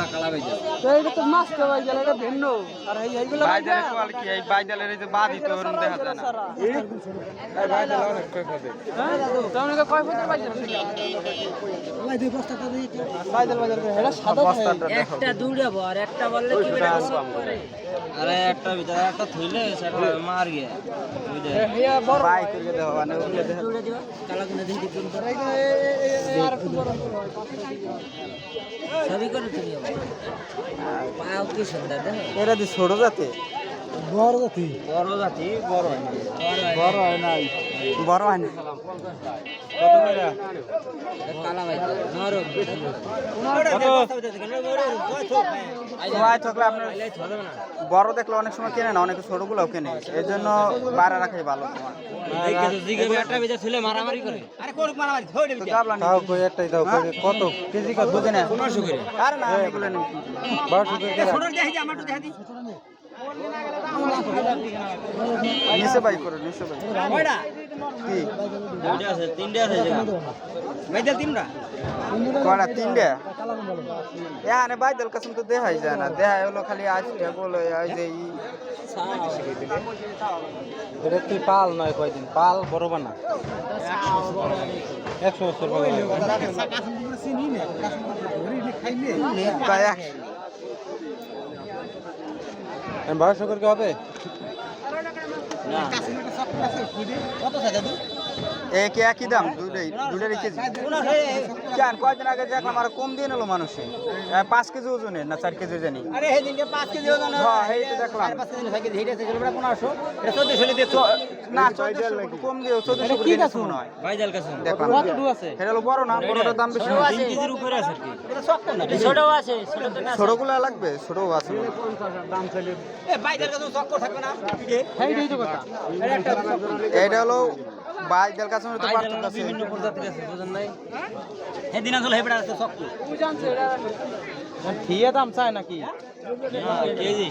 ওটা কালা বাইজা তো এটা তো মাছ তো ভাই এটা ভিন্ন। আর এই এইগুলো কোয়াল কি এই বাইদালের এই যে বাদি তো দেখা যায় না। কয় বস্তাটা একটা দৌড়াবো ভর একটা বললে কি বেটা সব করে? আরে একটা ভিতরে একটা থইলে সেটা মার গিয়া। বাই করে দেওয়া মানে দৌড়ে দিবা কালা কিনে দিই দিন আর একটু বড় সবই করে তুমি পাও কি সুন্দর দেখো। এরা দি ছোট জাতে। বড় জাতি। বড় জাতি বড় হয় না বড় হয় নাই। বড় হয় না কত করে কালা বাইজা নরম ওয়াই আপনার বড় দেখলে অনেক সময় কেনে না অনেকে ছোটগুলোও কেনে। এই জন্য বাড়া রাখাই ভালো দাও কত? কেজি কত? বুঝে না। 1500 করে। আরে না এগুলো নেই 1200 করে ছোট দেখি আমার তো দেখি নিচে বাই করো নিচে বাই। কয়টা? কি? দুইটা আছে তিনটা আছে জায়গা বাইদা তিনটা? কয়টা? তিনটে? এখানে বাইদল কাসম তো দেখাই যায় না। দেখাই হলো খালি আজকে বলে ওই যে ই এটা তুই পাল নয় কয়দিন? পাল বড় বানা। একশো বছর বারোশো করে হবে? না এক একই দাম? দুটাই দুটারই কেজি। কেন কয়দিন আগে দেখলাম আর কম দিয়ে নিলো মানুষে। পাঁচ কেজি ওজনের না চার কেজি জানি আরে এই দিনকে 5 কেজি ওজন হ্যাঁ এই তো দেখলাম। 5 কেজি 6 কেজি হেইটা ছিল বড় 1500 এটা 1400 দিয়ে তো- না কম দিয়ে চোদ্দশো এটা হলো বড় না? বড়টার দাম বেশি। না। 3 কেজির উপরে আছে কি। এটা শক্ত না? ছোটও আছে ছোট তো লাগবে ছোটও আছে। এ বাইদাল কাছে শক্ত থাকবে না। এইটাই তো কথা। এটা হলো বাইদাল কাছে তো পার্থক্য আছে। বিভিন্ন প্রজাতির আছে বুঝেন নাই? সেদিন আসলে হেবড়া আছে শক্ত তুই জানছ এটা ঠিয়ে দাম চায় নাকি? না কেজি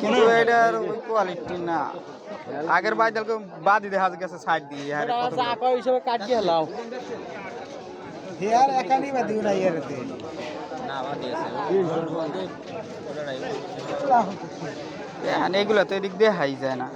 কিন্তু এটার ওই কোয়ালিটি না। আগের বাইদালকে বাদি দেখা গেছে সাইড দিয়ে। হ্যাঁ যা কয় হিসেবে কাটিয়ে লাও। না বাদ দিয়েছে হ্যাঁ এগুলো তো এদিক দিয়ে হাই যায় না।